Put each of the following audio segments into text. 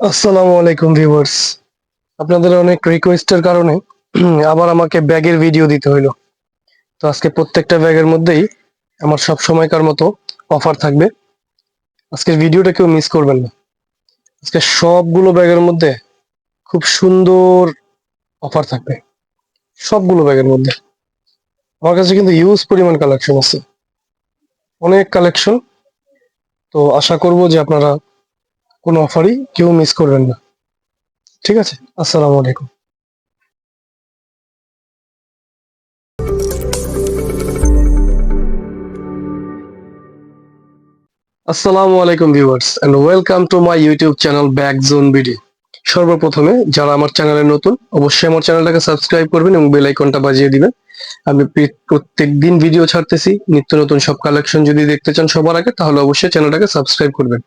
আসসালামু আলাইকুম ভিউয়ার্স। আপনাদের অনেক রিকোয়েস্টের কারণে আবার আমাকে ব্যাগের ভিডিও দিতে হইল। তো আজকে প্রত্যেকটা ব্যাগের মধ্যেই আমার সব সময়কার মতো অফার থাকবে। আজকের ভিডিওটা কেউ মিস করবেন না। আজকে সবগুলো ব্যাগের মধ্যে খুব সুন্দর অফার থাকবে। সবগুলো ব্যাগের মধ্যে। আমার কাছে কিন্তু ইউজ পরিমাণ কালেকশন আছে। অনেক কালেকশন তো আশা করব যে আপনারা কোনো অফারই কেউ মিস করবেন না। ঠিক আছে? আসসালামু আলাইকুম। আসসালামু আলাইকুম viewers and welcome to my YouTube channel back zone BD সর্বপ্রথমে যারা আমার চ্যানেলে নতুন, অবশ্যই আমার চ্যানেলটাকে সাবস্ক্রাইব করবেন এবং বেল আইকনটা বাজিয়ে দিবেন। আমি প্রত্যেক দিন ভিডিও ছাড়তেছি, নিত্য নতুন সব কালেকশন যদি দেখতে চান সবার আগে, তাহলে অবশ্যই চ্যানেলটাকে সাবস্ক্রাইব করবেন।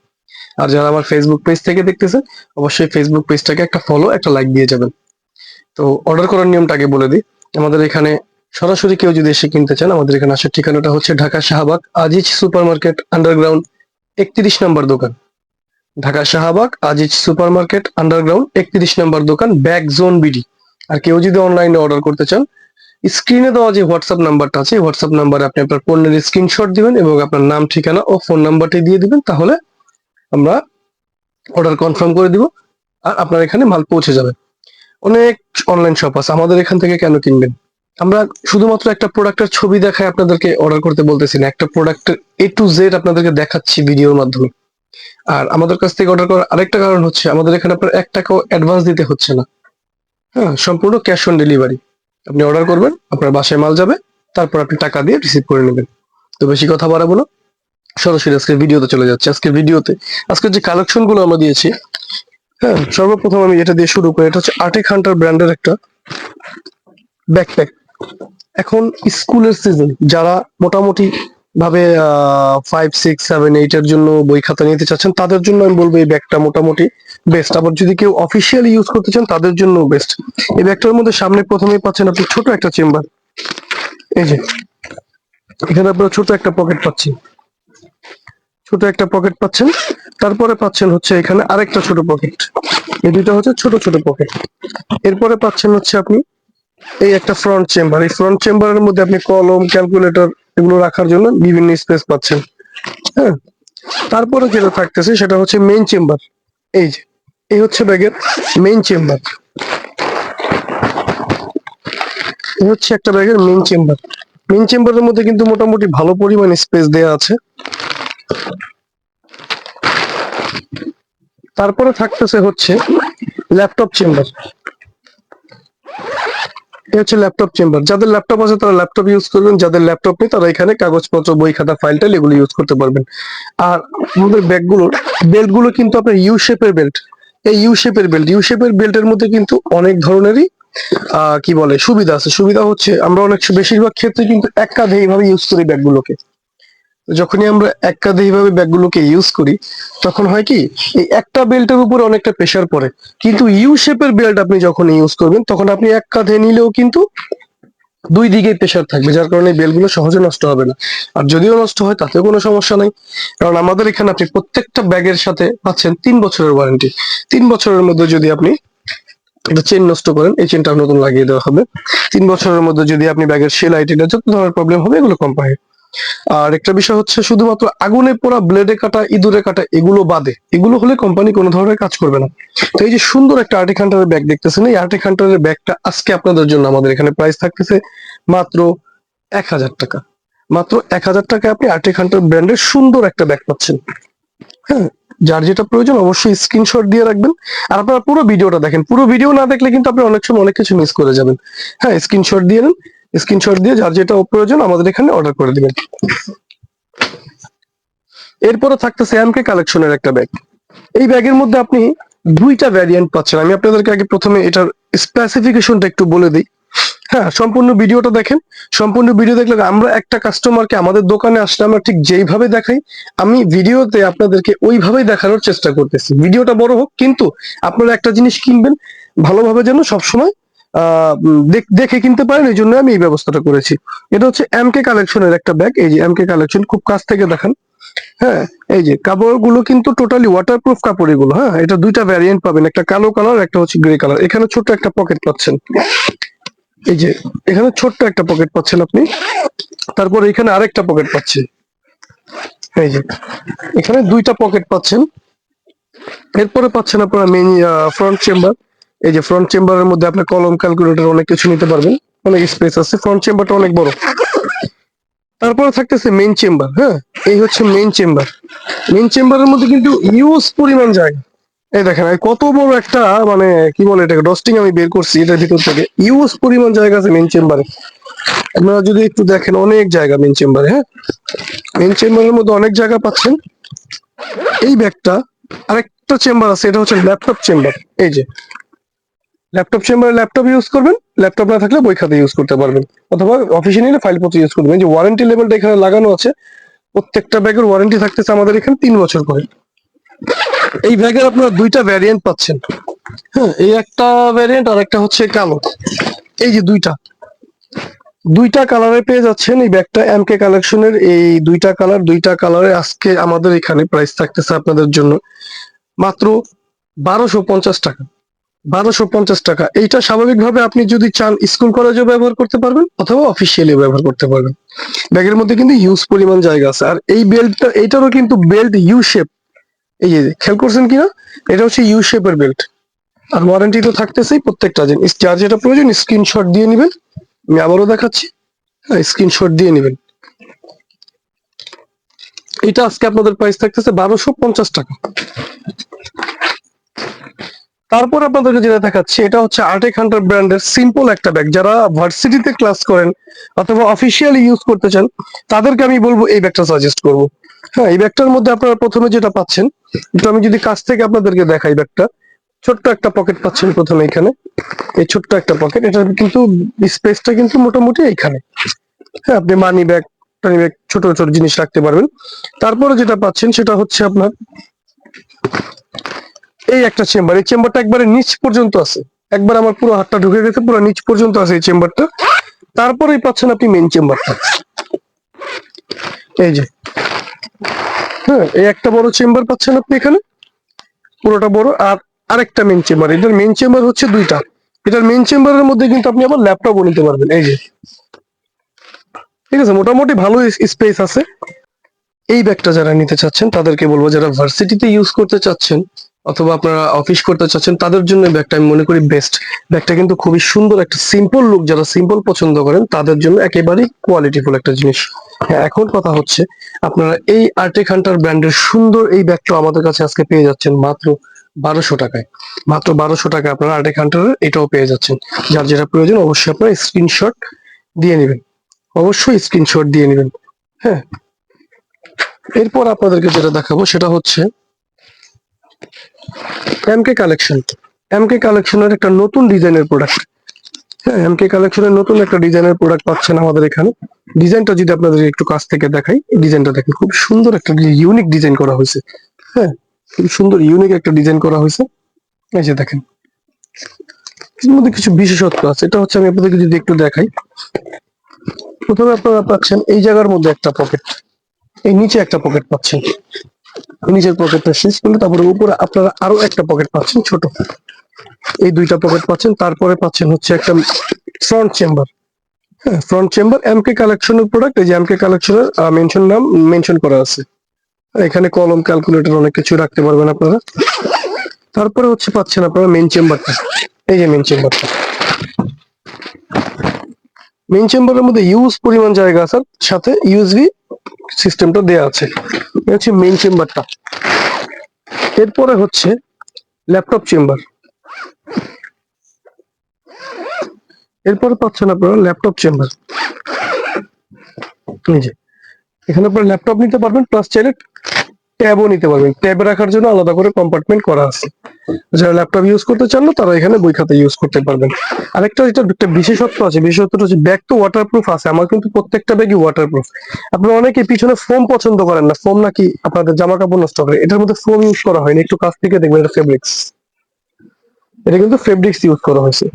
আর যারা আমার ফেসবুক পেজ থেকে দেখতেছেন, অবশ্যই ফেসবুক পেজটাকে একটা ফলো একটা লাইক দিয়ে যাবেন। তো অর্ডার করার নিয়মটা আগে বলে দিই। আমাদের এখানে সরাসরি কেউ যদি এসে কিনতে চান, আমাদের এখানে আসার ঠিকানাটা হচ্ছে Dhaka Shahbag Aziz super market underground একত্রিশ নম্বর দোকান। Dhaka Shahbag Aziz super market underground একত্রিশ নম্বর দোকান ব্যাক জোন বিডি আর কেউ যদি অনলাইনে অর্ডার করতে চান স্ক্রিনে দেওয়া যে হোয়াটসঅ্যাপ নাম্বারটা আছে হোয়াটসঅ্যাপ নাম্বারে আপনি আপনার পণ্যের স্ক্রিনশট দিবেন এবং আপনার নাম, ঠিকানা ও ফোন নাম্বারটি দিয়ে দিবেন, তাহলে আমরা অর্ডার কনফার্ম করে দিব আর আপনার এখানে মাল পৌঁছে যাবে। অনেক অনলাইন শপ আছে, আমাদের এখান থেকে কেন কিনবেন? আমরা শুধুমাত্র একটা প্রোডাক্টের ছবি দেখায় আপনাদেরকে অর্ডার করতে বলতেছি না, একটা প্রোডাক্টের এ টু জেড আপনাদেরকে দেখাচ্ছি ভিডিওর মাধ্যমে। আর আমাদের কাছ থেকে অর্ডার করার আরেকটা কারণ হচ্ছে, আমাদের এখানে আপনার এক টাকাও অ্যাডভান্স দিতে হচ্ছে না। হ্যাঁ সম্পূর্ণ ক্যাশ অন ডেলিভারি আপনি অর্ডার করবেন, আপনার বাসায় মাল যাবে, তারপর আপনি টাকা দিয়ে রিসিভ করে নেবেন। তো বেশি কথা বাড়াবো না। সরাসরি আজকের ভিডিওতে চলে যাচ্ছে। আজকের ভিডিওতে আজকের যে কালেকশনগুলো আমরা দিয়েছি হ্যাঁ সর্বপ্রথম আমি এটা দিয়ে শুরু করি, এটা হচ্ছে আর্টিক হান্টার ব্র্যান্ডের একটা ব্যাকপ্যাক এখন স্কুলের সিজন যারা মোটামুটি ভাবে ফাইভ সিক্স সেভেন এইট এর জন্য বই খাতা নিতে চাচ্ছেন, তাদের জন্য আমি বলব এই ব্যাগটা মোটামুটি বেস্ট আবার যদি কেউ অফিসিয়ালি ইউজ করতে চান, তাদের জন্য বেস্ট এই ব্যাগটার মধ্যে সামনে প্রথমেই পাচ্ছেন আপনি ছোট একটা চেম্বার এই যে, এখানে আপনারা ছোট একটা পকেট পাচ্ছেন। ছোট একটা পকেট পাচ্ছেন। তারপরে পাচ্ছেন হচ্ছে এখানে আরেকটা ছোট পকেট এই দুইটা হচ্ছে ছোট ছোট পকেট এরপরে পাচ্ছেন হচ্ছে আপনি এই একটা ফ্রন্ট চেম্বার এই ফ্রন্ট চেম্বারের মধ্যে আপনি কলম ক্যালকুলেটর এগুলো রাখার জন্য বিভিন্ন স্পেস পাচ্ছেন। হ্যাঁ? তারপরে যেটা থাকতেছে সেটা হচ্ছে মেইন চেম্বার এই যে, এই হচ্ছে ব্যাগের মেইন চেম্বার এই হচ্ছে একটা ব্যাগের মেইন চেম্বার মেইন চেম্বারের মধ্যে কিন্তু মোটামুটি ভালো পরিমাণ স্পেস দেয়া আছে। তারপরে থাকতেছে হচ্ছে ল্যাপটপ চেম্বার। এটা হচ্ছে ল্যাপটপ চেম্বার। যাদের ল্যাপটপ আছে তারা ল্যাপটপ ইউজ করবেন, যাদের ল্যাপটপ নেই তারা এখানে কাগজপত্র, বই খাতা ফাইল টাইল এগুলো ইউজ করতে পারবেন। আর আমাদের ব্যাগগুলোর বেল্টগুলো কিন্তু আপনার ইউ শেপের বেল্ট এই ইউ শেপের বেল্ট ইউ শেপের বেল্টের মধ্যে কিন্তু অনেক ধরনেরই কি বলে, সুবিধা আছে। সুবিধা হচ্ছে আমরা অনেক বেশিরভাগ ক্ষেত্রে কিন্তু এক কাঁধে এইভাবে ইউজ করি ব্যাগগুলোকে যখনই আমরা এক কাঁধে এইভাবে ব্যাগগুলোকে ইউজ করি, তখন হয় কি, এই একটা বেল্টের উপর অনেকটা প্রেশার পড়ে। কিন্তু ইউ শেপের বেল্ট আপনি যখন ইউজ করবেন, তখন আপনি এক কাঁধে নিলেও কিন্তু দুই দিকে প্রেশার থাকবে, যার কারণে বেলগুলো সহজে নষ্ট হবে না। আর যদিও নষ্ট হয়, তাতেও কোনো সমস্যা নাই। কারণ আমাদের এখানে আপনি প্রত্যেকটা ব্যাগের সাথে পাচ্ছেন তিন বছরের ওয়ারেন্টি তিন বছরের মধ্যে যদি আপনি একটা চেন নষ্ট করেন, এই চেনটা নতুন লাগিয়ে দেওয়া হবে। তিন বছরের মধ্যে যদি আপনি ব্যাগের সেলাই টেলাই যত ধরনের প্রবলেম হবে, এগুলো কম পাবে। আর একটা বিষয় হচ্ছে শুধুমাত্র আগুনে পোড়া ব্লেডে কাটা, ইঁদুরে কাটা, এগুলো বাদে। এগুলো হলে কোম্পানি কোনো ধরনের কাজ করবে না। তো এই যে সুন্দর একটা আর্টিক হান্টারের ব্যাগ দেখতেছেন, এই আর্টিক হান্টারের ব্যাগটা আজকে আপনাদের জন্য আমাদের এখানে প্রাইস থাকতেছে মাত্র এক হাজার টাকা। মাত্র এক হাজার টাকায় আপনি আর্টিক হান্টার ব্র্যান্ডের সুন্দর একটা ব্যাগ পাচ্ছেন। হ্যাঁ যার যেটা প্রয়োজন অবশ্যই স্ক্রিনশট দিয়ে রাখবেন। আর আপনারা পুরো ভিডিওটা দেখেন। পুরো ভিডিও না দেখলে কিন্তু আপনি অনেক সময় অনেক কিছু মিস করে যাবেন। হ্যাঁ স্ক্রিনশট দিয়ে নেন। স্ক্রিনশট দিয়ে যার যেটা প্রয়োজন আমাদের এখানে অর্ডার করে দিবেন। এরপরে থাকতেছে এমকে কালেকশনের একটা ব্যাগ এই ব্যাগের মধ্যে আপনি দুইটা ভ্যারিয়েন্ট পাচ্ছেন। আমি আপনাদেরকে আগে প্রথমে এটার স্পেসিফিকেশনটা একটু বলে দিই। হ্যাঁ সম্পূর্ণ ভিডিওটা দেখেন। সম্পূর্ণ ভিডিও দেখলে আমরা একটা কাস্টমারকে আমাদের দোকানে আসলে আমরা ঠিক যেইভাবে দেখাই, আমি ভিডিওতে আপনাদেরকে ওইভাবেই দেখানোর চেষ্টা করতেছি। ভিডিওটা বড় হোক, কিন্তু আপনারা একটা জিনিস কিনবেন, ভালোভাবে যেন সবসময় দেখ- কিনতে পারেন, এই জন্য আমি এই ব্যবস্থাটা করেছি। এটা হচ্ছে এমকে কালেকশনের একটা ব্যাগ এই যে এম কে কালেকশন খুব কাছ থেকে দেখান। হ্যাঁ এই যে কাপড়গুলো কিন্তু টোটালি ওয়াটারপ্রুফ কাপড় এগুলো হ্যাঁ? এটা দুইটা ভ্যারিয়েন্ট পাবেন, একটা কালো কালার একটা হচ্ছে গ্রে কালার এখানে ছোট্ট একটা পকেট পাচ্ছেন। এই যে, এখানে ছোট্ট একটা পকেট পাচ্ছেন আপনি। তারপর এখানে আরেকটা পকেট পাচ্ছেন। এই যে, এখানে দুইটা পকেট পাচ্ছেন। এরপরে পাচ্ছেন আপনারা মেইন ফ্রন্ট চেম্বার এই যে ফ্রন্ট চেম্বারের মধ্যে আপনার কলম ক্যালকুলেটর অনেক কিছু নিতে পারবেন। অনেক স্পেস আছে ফ্রন্ট চেম্বারটা অনেক বড়। তারপরে থাকতেছে মেইন চেম্বার হ্যাঁ? এই হচ্ছে মেইন চেম্বার মেইন চেম্বারের মধ্যে কিন্তু ইউজ পরিমাণ জায়গা। এই দেখেন কত বড় একটা মানে কি বলে এটাকে ডস্টিং আমি বের করছি এটার ভিতর থেকে। ইউজ পরিমাণ জায়গা আছে মেইন চেম্বারে আপনারা যদি একটু দেখেন, অনেক জায়গা মেইন চেম্বারে হ্যাঁ? মেইন চেম্বারের মধ্যে অনেক জায়গা পাচ্ছেন। এই ব্যাগটা আরেকটা চেম্বার আছে, এটা হচ্ছে ল্যাপটপ চেম্বার এই যে ল্যাপটপ চেম্বারে ল্যাপটপ ইউজ করবেন ল্যাপটপ না থাকলে বই খাতা ইউজ করতে পারবেন। অথবা অফিসে নিলে ফাইলপত্র ইউজ করবেন। যে ওয়ারেন্টি লেভেলটা এখানে লাগানো আছে, প্রত্যেকটা ব্যাগের ওয়ারেন্টি থাকতেছে আমাদের এখানে তিন বছর করে এই ব্যাগের আপনারা দুইটা ভ্যারিয়েন্ট পাচ্ছেন। হ্যাঁ এই একটা ভ্যারিয়েন্ট আর একটা হচ্ছে কালো। এই যে দুইটা। দুইটা কালারে পেয়ে যাচ্ছেন এই ব্যাগটা এমকে কালেকশনের এই দুইটা কালার দুইটা কালারে আজকে আমাদের এখানে প্রাইস থাকতেছে আপনাদের জন্য মাত্র বারোশো পঞ্চাশ টাকা। বারোশো পঞ্চাশ টাকা। এইটা স্বাভাবিকভাবে আপনি যদি চান স্কুল কলেজেও ব্যবহার করতে পারবেন অথবা অফিসিয়ালি ব্যবহার করতে পারবেন। ব্যাগের মধ্যে কিন্তু হিউজ পরিমাণ জায়গা আছে। আর এই বেল্টটা এইটারও কিন্তু বেল্ট ইউ শেপ এই যে, খেয়াল করছেন কিনা? এটা হচ্ছে ইউ শেপের বেল্ট আর ওয়ারেন্টি তো থাকতেছেই প্রত্যেকটা জিনিস। যার যেটা প্রয়োজন স্ক্রিনশট দিয়ে নেবেন। আমি আবারও দেখাচ্ছি। হ্যাঁ স্ক্রিনশট দিয়ে নেবেন। এটা আজকে আপনাদের প্রাইস থাকতেছে বারোশো পঞ্চাশ টাকা। তারপর আপনাদেরকে যেটা দেখাচ্ছি, এটা হচ্ছে আর্টেক হান্টার ব্র্যান্ডের সিম্পল একটা ব্যাগ যারা ভার্সিটিতে ক্লাস করেন অথবা অফিসিয়ালি ইউজ করতে চান, তাদেরকে আমি বলব এই ব্যাগটা সাজেস্ট করব। হ্যাঁ এই ব্যাগটার মধ্যে আপনারা প্রথমে যেটা পাচ্ছেন, একটু আমি যদি কাছ থেকে আপনাদেরকে দেখাই ব্যাগটা ছোট্ট একটা পকেট পাচ্ছেন প্রথমে এখানে। এই ছোট্ট একটা পকেট এটা কিন্তু স্পেসটা কিন্তু মোটামুটি এইখানে। হ্যাঁ আপনি মানি ব্যাগ ব্যাগ ছোট ছোট জিনিস রাখতে পারবেন। তারপরে যেটা পাচ্ছেন, সেটা হচ্ছে আপনার এই একটা চেম্বার এই চেম্বারটা একবারে নিচ পর্যন্ত আছে। একবার আমার পুরো হাতটা ঢুকে গেছে, পুরো নিচ পর্যন্ত আছে এই চেম্বারটা তারপরেই পাচ্ছেন আপনি মেইন চেম্বারটা এই যে। হ্যাঁ এই একটা বড় চেম্বার পাচ্ছেন আপনি এখানে। পুরোটা বড়, আর আরেকটা মেইন চেম্বার এটার মেইন চেম্বার হচ্ছে দুইটা। এটার মেইন চেম্বারের মধ্যে কিন্তু আপনি আবার ল্যাপটপও নিতে পারবেন। এই যে। ঠিক আছে, মোটামুটি ভালো স্পেস আছে। এই ব্যাগটা যারা নিতে চাচ্ছেন, তাদেরকে বলব, যারা ভার্সিটিতে ইউজ করতে চাচ্ছেন অথবা আপনারা অফিস করতে চাচ্ছেন, তাদের জন্য ব্যাগটা আমি মনে করি বেস্ট ব্যাগটা কিন্তু খুবই সুন্দর, একটা সিম্পল লুক যারা সিম্পল পছন্দ করেন, তাদের জন্য একেবারেই কোয়ালিটিফুল একটা জিনিস। হ্যাঁ এখন কথা হচ্ছে, আপনারা এই আর্টেক হান্টার ব্র্যান্ডের সুন্দর এই ব্যাগটা আমাদের কাছে আজকে পেয়ে যাচ্ছেন মাত্র বারোশো টাকায়। মাত্র বারোশো টাকায় আপনারা আর্টেক হান্টারের এটাও পেয়ে যাচ্ছেন। যার যেটা প্রয়োজন, অবশ্যই আপনারা স্ক্রিনশট দিয়ে নেবেন। অবশ্যই স্ক্রিনশট দিয়ে নেবেন। হ্যাঁ এরপর আপনাদেরকে যেটা দেখাবো, সেটা হচ্ছে এমকে কালেকশন এমকে কালেকশনের একটা নতুন ডিজাইনের প্রোডাক্ট হ্যাঁ এমকে কালেকশনের নতুন একটা ডিজাইনের প্রোডাক্ট পাচ্ছেন আমাদের এখানে। ডিজাইনটা যদি আপনাদের একটু কাছ থেকে দেখাই ডিজাইনটা দেখেন, খুব সুন্দর একটা ইউনিক ডিজাইন করা হয়েছে। হ্যাঁ খুব সুন্দর ইউনিক একটা ডিজাইন করা হয়েছে। এই যে দেখেন, এর মধ্যে কিছু বিশেষত্ব আছে। এটা হচ্ছে আমি আপনাদেরকে যদি একটু দেখাই, প্রথমে আপনারা পাচ্ছেন এই জায়গার মধ্যে একটা পকেট এই নিচে একটা পকেট পাচ্ছেন। নিচের পকেটটা শেষ করলে তারপরে উপরে আপনারা আরও একটা পকেট পাচ্ছেন, ছোট। এই দুইটা পকেট পাচ্ছেন, তারপরে পাচ্ছেন হচ্ছে একটা ফ্রন্ট চেম্বার হ্যাঁ ফ্রন্ট চেম্বার এমকে কালেকশনের প্রোডাক্ট এই যে এমকে কালেকশনের মেনশন নাম মেনশন করা আছে। এখানে কলম ক্যালকুলেটর অনেক কিছু রাখতে পারবেন আপনারা। তারপরে হচ্ছে পাচ্ছেন আপনারা মেন চেম্বারটা এই যে মেন চেম্বারটা মেন চেম্বারের মধ্যে ইউজ পরিমাণ জায়গা আছে, সাথে ইউএসবি সিস্টেমটা দেয়া আছে। এটা হচ্ছে মেইন চেম্বারটা এরপরে হচ্ছে ল্যাপটপ চেম্বার এরপরে পাচ্ছেন আপনারা ল্যাপটপ চেম্বার এই যে, এখানে আপনারা ল্যাপটপ নিতে পারবেন প্লাস চাইলে ট্যাবও নিতে পারবেন। ট্যাব রাখার জন্য আলাদা করে কম্পার্টমেন্ট করা আছে। যারা ল্যাপটপ ইউজ করতে চান না, তারা এখানে বই খাতা ইউজ করতে পারবেন। আরেকটা এটা একটা বিশেষত্ব আছে, বিশেষত্বটা হচ্ছে ব্যাগ তো ওয়াটারপ্রুফ আছে, আমার কিন্তু প্রত্যেকটা ব্যাগই ওয়াটারপ্রুফ আপনারা অনেকে পিছনে ফোম পছন্দ করেন না ফোম নাকি আপনাদের জামা কাপড় নষ্ট করে, এটার মধ্যে ফোম ইউজ করা হয়নি, একটু কাছ থেকে দেখবেন এটা ফেব্রিক্স এটা কিন্তু ফেব্রিক্স ইউজ করা হয়েছে।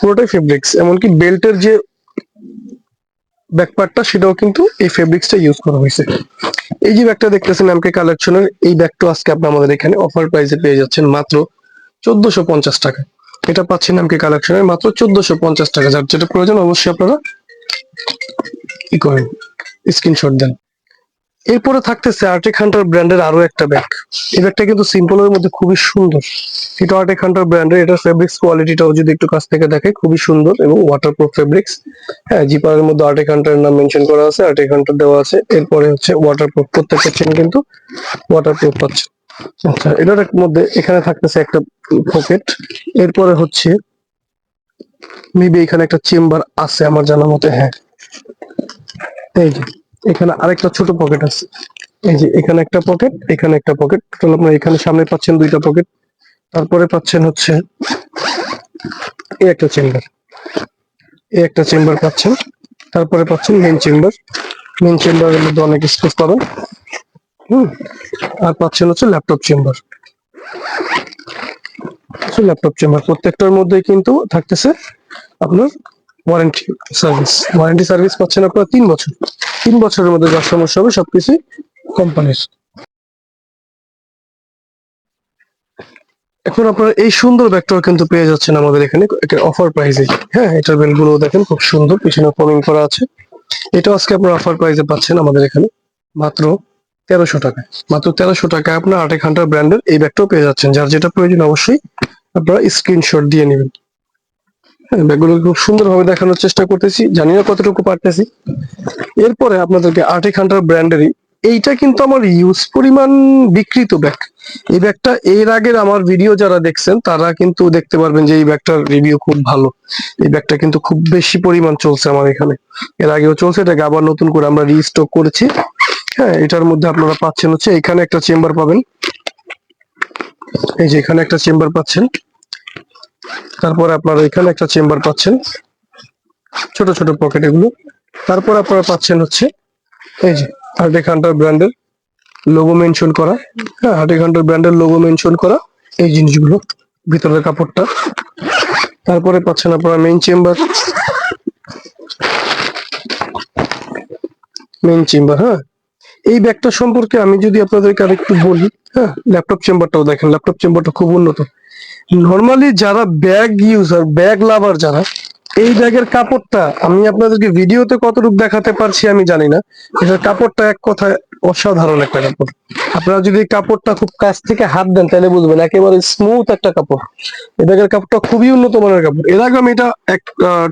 পুরোটাই ফেব্রিক্স এমনকি বেল্টের যে ব্যাকপার্টটা সেটাও কিন্তু এই ফেব্রিক্সটা ইউজ করা হয়েছে। এই যে ব্যাগটা দেখতেছেন এমকে কালেকশনের এই ব্যাগটা আজকে আপনি আমাদের এখানে অফার প্রাইসে পেয়ে যাচ্ছেন মাত্র চোদ্দশো পঞ্চাশ টাকা। এটা পাচ্ছেন এমকে কালেকশনের মাত্র চোদ্দশো পঞ্চাশ টাকা। যার যেটা প্রয়োজন, অবশ্যই আপনারা কি করেন স্ক্রিনশট দেন। এরপরে থাকতেছে আর্টিক হান্টার ব্র্যান্ডের আরও একটা ব্যাগ এই ব্যাগটা কিন্তু সিম্পলের মধ্যে খুবই সুন্দর। এটা আর্টিক হান্টার ব্র্যান্ডের এটার ফেব্রিক্স কোয়ালিটিটাও যদি একটু কাছ থেকে দেখে, খুবই সুন্দর এবং ওয়াটারপ্রুফ ফেব্রিক্স হ্যাঁ জিপারের মধ্যে আর্টিক হান্টারের নাম মেনশন করা আছে আর্টিক হান্টার দেওয়া আছে। এরপরে হচ্ছে ওয়াটারপ্রুফ প্রত্যেকটা চেন কিন্তু ওয়াটারপ্রুফ পাচ্ছে। আচ্ছা এটার মধ্যে এখানে থাকতেছে একটা পকেট এরপরে হচ্ছে মেবি এখানে একটা চেম্বার আছে আমার জানা মতে হ্যাঁ। এই যে এখানে আরেকটা ছোট পকেট আছে। এই যে এখানে একটা পকেট এখানে একটা পকেট টোটাল আপনার এখানে সামনে পাচ্ছেন দুইটা পকেট তারপরে পাচ্ছেন হচ্ছে এই একটা চেম্বার এই একটা চেম্বার পাচ্ছেন। তারপরে পাচ্ছেন মেন চেম্বার মেন চেম্বারের মধ্যে অনেক স্পেস পাবেন। হুম। আর পাচ্ছেন হচ্ছে ল্যাপটপ চেম্বার ল্যাপটপ চেম্বার প্রত্যেকটার মধ্যেই কিন্তু থাকতেছে আপনার ওয়ারেন্টি সার্ভিস ওয়ারেন্টি সার্ভিস পাচ্ছেন আপনারা তিন বছর। তিন বছরের মধ্যে যা সমস্যা হবে সবকিছু কোম্পানির এখন আপনারা এই সুন্দর ব্যাগটাও কিন্তু পেয়ে যাচ্ছেন আমাদের এখানে একটা অফার প্রাইসে হ্যাঁ এটার বেলগুলো দেখেন, খুব সুন্দর, পিছনে ফোমিং করা আছে। এটাও আজকে আপনারা অফার প্রাইসে পাচ্ছেন আমাদের এখানে, মাত্র তেরোশো টাকায় মাত্র তেরোশো টাকায় আপনার আটেক হান্টার ব্র্যান্ডের এই ব্যাগটাও পেয়ে যাচ্ছেন। যার যেটা প্রয়োজন অবশ্যই আপনারা স্ক্রিনশট দিয়ে নেবেন। ব্যাগগুলো খুব সুন্দরভাবে দেখানোর চেষ্টা করতেছি জানি না কতটুকু পারতেছি। এরপরে আপনাদেরকে আর্টিক হান্টার ব্র্যান্ডেরই এইটা কিন্তু আমার ইউজ পরিমাণ বিকৃত ব্যাগ এই ব্যাগটা এর আগের আমার ভিডিও যারা দেখছেন, তারা কিন্তু দেখতে পারবেন যে এই ব্যাগটার রিভিউ খুব ভালো। এই ব্যাগটা কিন্তু খুব বেশি পরিমাণ চলছে আমার এখানে। এর আগেও চলছে, এটাকে আবার নতুন করে আমরা রিস্টক করেছি। হ্যাঁ এটার মধ্যে আপনারা পাচ্ছেন হচ্ছে, এখানে একটা চেম্বার পাবেন। এই যে এখানে একটা চেম্বার পাচ্ছেন। তারপরে আপনারা এখানে একটা চেম্বার পাচ্ছেন। ছোট ছোট পকেট এগুলো। তারপর আপনারা পাচ্ছেন হচ্ছে এই যে হার্টেক হান্টার ব্র্যান্ডের লোগো মেনশন করা। হ্যাঁ হার্টেক হান্টার ব্র্যান্ডের লোগো মেনশন করা এই জিনিসগুলো, ভিতরের কাপড়টা। তারপরে পাচ্ছেন আপনারা মেইন চেম্বার মেইন চেম্বার হ্যাঁ। এই ব্যাগটা সম্পর্কে আমি যদি আপনাদেরকে আরেকটু বলি হ্যাঁ ল্যাপটপ চেম্বারটাও দেখেন। ল্যাপটপ চেম্বারটা খুব উন্নত। নর্মালি যারা ব্যাগ ইউজার ব্যাগ লাভার যারা, এই ব্যাগের কাপড়টা আমি আপনাদেরকে ভিডিওতে কতটুকু দেখাতে পারছি আমি জানি না। এটার কাপড়টা এক কথায় অসাধারণ একটা কাপড়। আপনারা যদি কাপড়টা খুব কাছ থেকে হাত দেন, তাহলে বুঝবেন একেবারে স্মুথ একটা কাপড়। এই ব্যাগের কাপড়টা খুবই উন্নত মানের কাপড়। এর আগে আমি এটা এক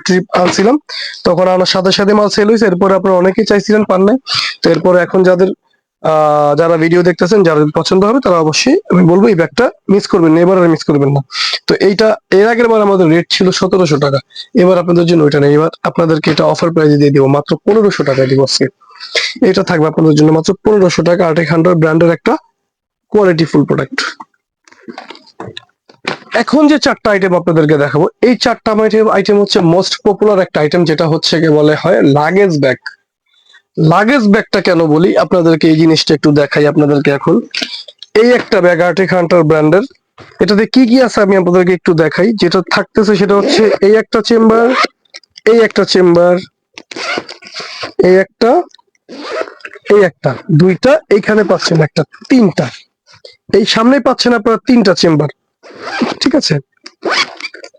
ট্রিপ আনছিলাম। তখন আমার সাথে সাথে মাল সেল হয়েছে এরপরে আপনারা অনেকেই চাইছিলেন পান নাই। তো এরপরে এখন যাদের যারা ভিডিও দেখতেছেন যাদের পছন্দ হবে, তারা অবশ্যই, আমি বলব, এই ব্যাগটা মিস করবেন না, এবার আর মিস করবেন না। তো এইটা, এর আগের বার আমাদের রেট ছিল সতেরোশো টাকা। এবার আপনাদের জন্য ওইটা নেই। এবার আপনাদেরকে এটা অফার প্রাইজে দিয়ে দিব, মাত্র পনেরোশো টাকা দিব আজকে। এটা থাকবে আপনাদের জন্য মাত্র পনেরোশো টাকা। আর্টেক হান্ড্রেড ব্র্যান্ডের একটা কোয়ালিটি ফুল প্রোডাক্ট এখন যে চারটা আইটেম আপনাদেরকে দেখাবো, এই চারটা আইটেম আইটেম হচ্ছে মোস্ট পপুলার একটা আইটেম যেটা হচ্ছে বলে হয় লাগেজ ব্যাগ লাগেজ ব্যাগটা কেন বলি? আপনাদেরকে এই জিনিসটা একটু দেখাই আপনাদেরকে এখন। এই একটা ব্যাগ আর্টিক হান্টার ব্র্যান্ডের এটাতে কি কি আছে আমি আপনাদেরকে একটু দেখাই। যেটা থাকতেছে সেটা হচ্ছে এই একটা চেম্বার এই একটা চেম্বার এই একটা এই একটা। দুইটা, এইখানে পাচ্ছেন একটা, তিনটা। এই সামনে পাচ্ছেন আপনারা তিনটা চেম্বার ঠিক আছে?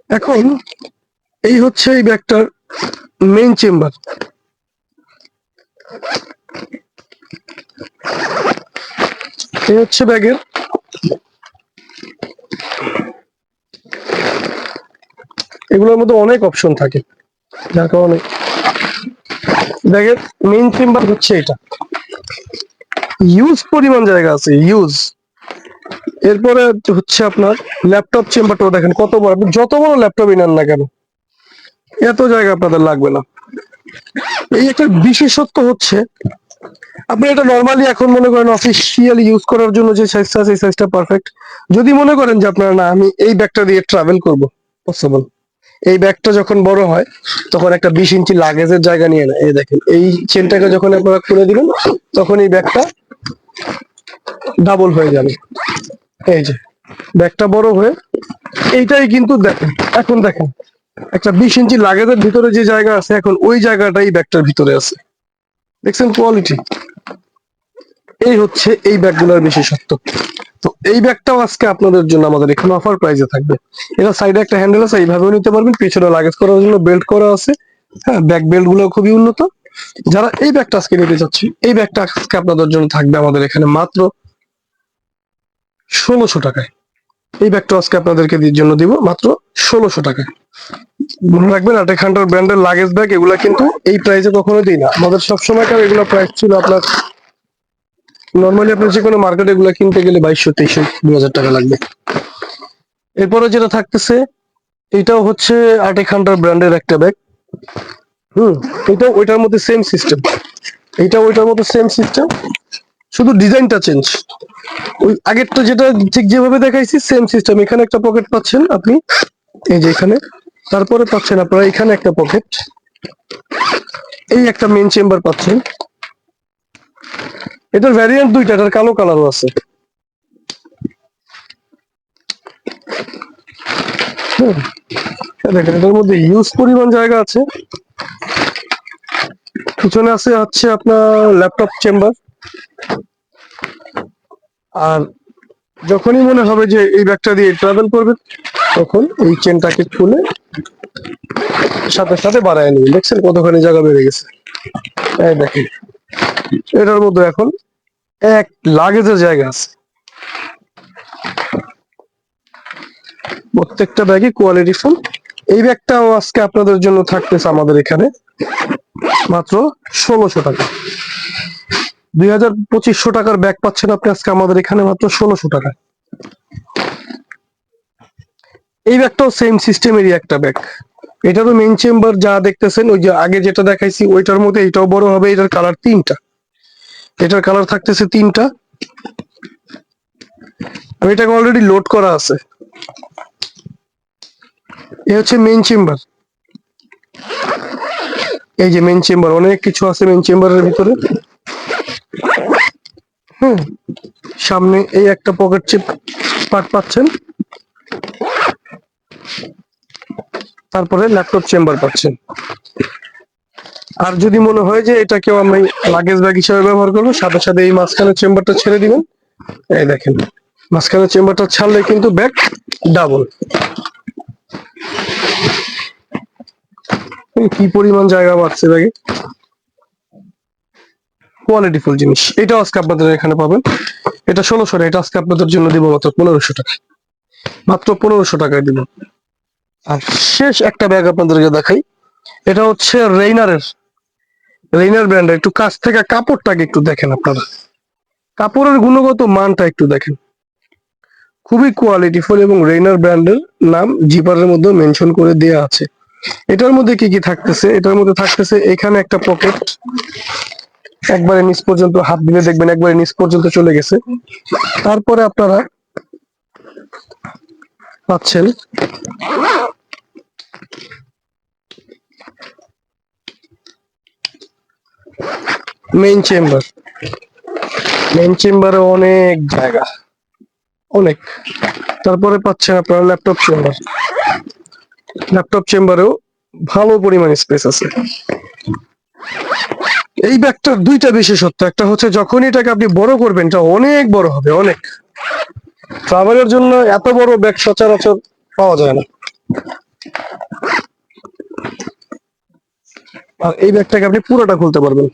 এখন এই হচ্ছে এই ব্যাগটার মেইন চেম্বার এই হচ্ছে ব্যাগের। এগুলোর মধ্যে অনেক অপশন থাকে। যার কারণে ব্যাগের মেইন চেম্বার হচ্ছে এটা। ইউজ পরিমাণ জায়গা আছে ইউজ এরপরে হচ্ছে আপনার ল্যাপটপ চেম্বারটাও দেখেন, কত বড়। আপনি যত বড় ল্যাপটপই নেন না কেন, এত জায়গা আপনাদের লাগবে না। এই একটা বিশেষত্ব হচ্ছে, আপনি এটা নর্মালি এখন মনে করেন অফিসিয়ালি ইউজ করার জন্য যে সাইজটা আছে, এই সাইজটা পারফেক্ট যদি মনে করেন যে আপনারা, না, আমি এই ব্যাগটা দিয়ে ট্রাভেল করব পসিবল এই ব্যাগটা যখন বড় হয়, তখন একটা বিশ ইঞ্চি লাগেজের জায়গা নিয়ে নেয়। এই দেখেন, এই চেনটাকে যখন আপনারা খুলে দিবেন, তখন এই ব্যাগটা ডাবল হয়ে যাবে। এই যে, ব্যাগটা বড় হয়ে, এইটাই কিন্তু দেখেন, এখন দেখেন। একটা বিশ ইঞ্চি লাগেজের ভিতরে যে জায়গা আছে, এখন ওই জায়গাটাই ব্যাগটার ভিতরে আছে। দেখছেন কোয়ালিটি এই হচ্ছে এই ব্যাগগুলোর বিশেষত্ব। তো এই ব্যাগটাও আজকে আপনাদের জন্য আমাদের এখানে অফার প্রাইসে থাকবে। এটা সাইডে একটা হ্যান্ডেল আছে, এইভাবেও নিতে পারবেন। পিছনে লাগেজ করার জন্য বেল্ট করা আছে। হ্যাঁ ব্যাগ বেল্টগুলো খুবই উন্নত। যারা এই ব্যাগটা আজকে নিতে চাচ্ছি এই ব্যাগটা আজকে আপনাদের জন্য থাকবে আমাদের এখানে মাত্র ষোলোশো টাকায়। এই ব্যাগটা আজকে আপনাদেরকে জন্য দিব মাত্র ষোলোশো টাকায় মনে রাখবেন আটেক হান্ড্রেড ব্র্যান্ডের লাগেজ ব্যাগ এগুলা কিন্তু এই প্রাইসে কখনো দিই না। আমাদের সবসময়কার এগুলো প্রাইস ছিল আপনার নর্মালি আপনি যে কোনো মার্কেটে এগুলো কিনতে গেলে বাইশশো, তেইশশো দুই হাজার টাকা লাগবে। এরপরে যেটা থাকতেছে, এটাও হচ্ছে আটেক হান্ড্রেড ব্র্যান্ডের একটা ব্যাগ হুম এটা ওইটার মধ্যে সেম সিস্টেম এটা ওইটার মধ্যে সেম সিস্টেম শুধু ডিজাইনটা চেঞ্জ ওই আগের তো যেটা ঠিক যেভাবে দেখাইছি সেম সিস্টেম এখানে একটা পকেট পাচ্ছেন আপনি। এই যে এখানে। তারপরে পাচ্ছেন আপনারা এখানে একটা পকেট এই একটা মেন চেম্বার পাচ্ছেন। এটার ভ্যারিয়েন্ট দুইটা এটার কালো কালারও আছে। হুম, দেখেন এটার মধ্যে ইউজ পরিমাণ জায়গা আছে। পিছনে আছে হচ্ছে আপনার ল্যাপটপ চেম্বার আর যখনই মনে হবে যে এই ব্যাগটা দিয়ে ট্রাভেল করবেন তখন এই চেনটাকে খুলে সাথে সাথে বাড়ায় নেবেন দেখছেন কতখানি জায়গা বেড়ে গেছে? এই দেখেন, এটার মধ্যে এখন এক লাগেজের জায়গা আছে। প্রত্যেকটা ব্যাগই কোয়ালিটি ফুল এই ব্যাগটাও আজকে আপনাদের জন্য থাকতেছে আমাদের এখানে মাত্র ষোলোশো টাকা। দুই হাজার পঁচিশশো টাকার ব্যাগ পাচ্ছেন আপনি আজকে আমাদের এখানে মাত্র ষোলোশো টাকা এই ব্যাগটাও সেম সিস্টেমেরই একটা ব্যাগ। এটারও মেইন চেম্বার যা দেখতেছেন, ওই যে আগে যেটা দেখাইছি, ওইটার মধ্যে এটাও বড় হবে, এটার কালার তিনটা। এটার কালার থাকতেছে তিনটা। আর এটাকে অলরেডি লোড করা আছে। এ হচ্ছে মেইন চেম্বার এই যে মেইন চেম্বার অনেক কিছু আছে মেন চেম্বারের ভিতরে। সামনে এই একটা পকেট চিপ পার্ট পাচ্ছেন। তারপরে ল্যাপটপ চেম্বার পাচ্ছেন। আর যদি মনে হয় যে এটাকেও আমি লাগেজ ব্যাগ হিসেবে ব্যবহার করব, সাথে সাথে এই মাঝখানে চেম্বারটা ছেড়ে দিবেন। এই দেখেন মাঝখানে চেম্বারটা ছাড়লে কিন্তু ব্যাগ ডাবল কি পরিমাণ জায়গা বাড়ছে ব্যাগে কোয়ালিটি ফুল জিনিস। এটা আজকে আপনাদের এখানে পাবেন। এটা ষোলোশো এটা আজকে আপনাদের জন্য দিব মাত্র পনেরোশো টাকা। মাত্র পনেরোশো টাকায় দিব আর শেষ একটা ব্যাগ আপনাদেরকে দেখাই। এটা হচ্ছে রেইনারের রেইনার ব্র্যান্ডের একটু কাছ থেকে কাপড়টাকে একটু দেখেন আপনারা। কাপড়ের গুণগত মানটা একটু দেখেন। খুবই কোয়ালিটিফুল এবং রেইনার ব্র্যান্ডের নাম জিপারের মধ্যে মেনশন করে দেওয়া আছে। এটার মধ্যে কি কি থাকতেছে? এটার মধ্যে থাকতেছে এখানে একটা পকেট একবারে নিচ পর্যন্ত হাত দিলে দেখবেন একবারে নিচ পর্যন্ত চলে গেছে। তারপরে আপনারা পাচ্ছেন মেইন চেম্বার মেইন চেম্বারে অনেক জায়গা, অনেক। তারপরে পাচ্ছেন আপনারা ল্যাপটপ চেম্বার ল্যাপটপ চেম্বারেও ভালো পরিমাণ স্পেস আছে। এই ব্যাগটার দুইটা বিশেষত্ব একটা হচ্ছে যখন এটাকে আপনি বড় করবেন, এটা অনেক বড় হবে, অনেক। ট্রাভেলের জন্য এত বড় ব্যাগ সচরাচর পাওয়া যায় না। আর এই ব্যাগটাকে আপনি পুরোটা খুলতে পারবেন।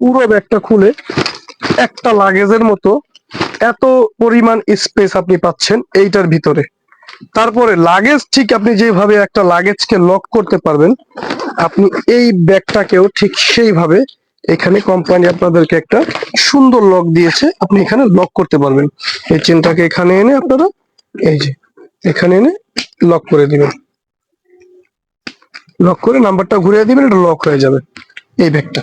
পুরো ব্যাগটা খুলে একটা লাগেজের মতো এত পরিমাণ স্পেস আপনি পাচ্ছেন এইটার ভিতরে। তারপরে লাগেজ ঠিক আপনি যেভাবে একটা লাগেজকে লক করতে পারবেন, আপনি এই ব্যাগটাকেও ঠিক সেইভাবে এখানে কোম্পানি আপনাদেরকে একটা সুন্দর লক দিয়েছে, আপনি এখানে লক করতে পারবেন। এই চেনটাকে এখানে এনে আপনারা এই যে, এখানে এনে লক করে দিবেন। লক করে নাম্বারটা ঘুরিয়ে দিবেন, এটা লক হয়ে যাবে এই ব্যাগটা।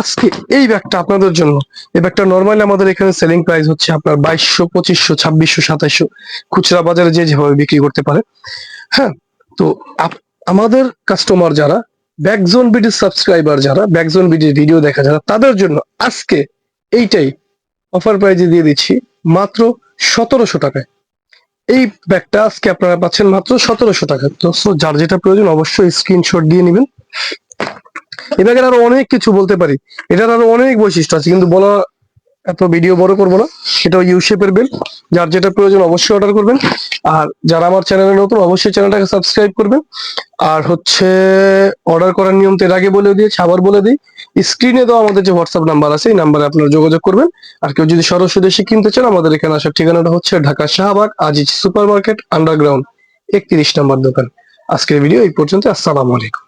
আজকে এই ব্যাগটা আপনাদের জন্য। এই ব্যাগটা নর্মালি আমাদের এখানে সেলিং প্রাইস হচ্ছে আপনার বাইশশো, পঁচিশশো, ছাব্বিশশো, সাতাইশশো। খুচরা বাজারে যে যেভাবে বিক্রি করতে পারে। হ্যাঁ তো আমাদের কাস্টমার যারা ব্যাকজোন বিডির সাবস্ক্রাইবার যারা ব্যাকজোন বিডির ভিডিও দেখা যারা, তাদের জন্য আজকে এইটাই অফার প্রাইজে দিয়ে দিচ্ছি মাত্র সতেরোশো টাকায়। এই ব্যাগটা আজকে আপনারা পাচ্ছেন মাত্র সতেরোশো টাকা তো যার যেটা প্রয়োজন অবশ্যই স্ক্রিনশট দিয়ে নেবেন। ব্যাগের আরও অনেক কিছু বলতে পারি। এটার আরও অনেক বৈশিষ্ট্য আছে, কিন্তু বলা এত ভিডিও বড় করব না। এটা ইউ শেপের বেল যার যেটা প্রয়োজন অবশ্যই অর্ডার করবেন। আর যারা আমার চ্যানেলে নতুন, অবশ্যই চ্যানেলটাকে সাবস্ক্রাইব করবেন। আর হচ্ছে অর্ডার করার নিয়ম তো এর আগে বলে দিয়েছি, আবার বলে দিই। স্ক্রিনে দেওয়া আমাদের যে হোয়াটসঅ্যাপ নাম্বার আছে, এই নাম্বারে আপনারা যোগাযোগ করবেন। আর কেউ যদি সরাসরি এসে কিনতে চান, আমাদের এখানে আসার ঠিকানাটা হচ্ছে Dhaka Shahbag, Aziz super market underground একত্রিশ নাম্বার দোকান। আজকের ভিডিও এই পর্যন্ত, আসসালামু আলাইকুম।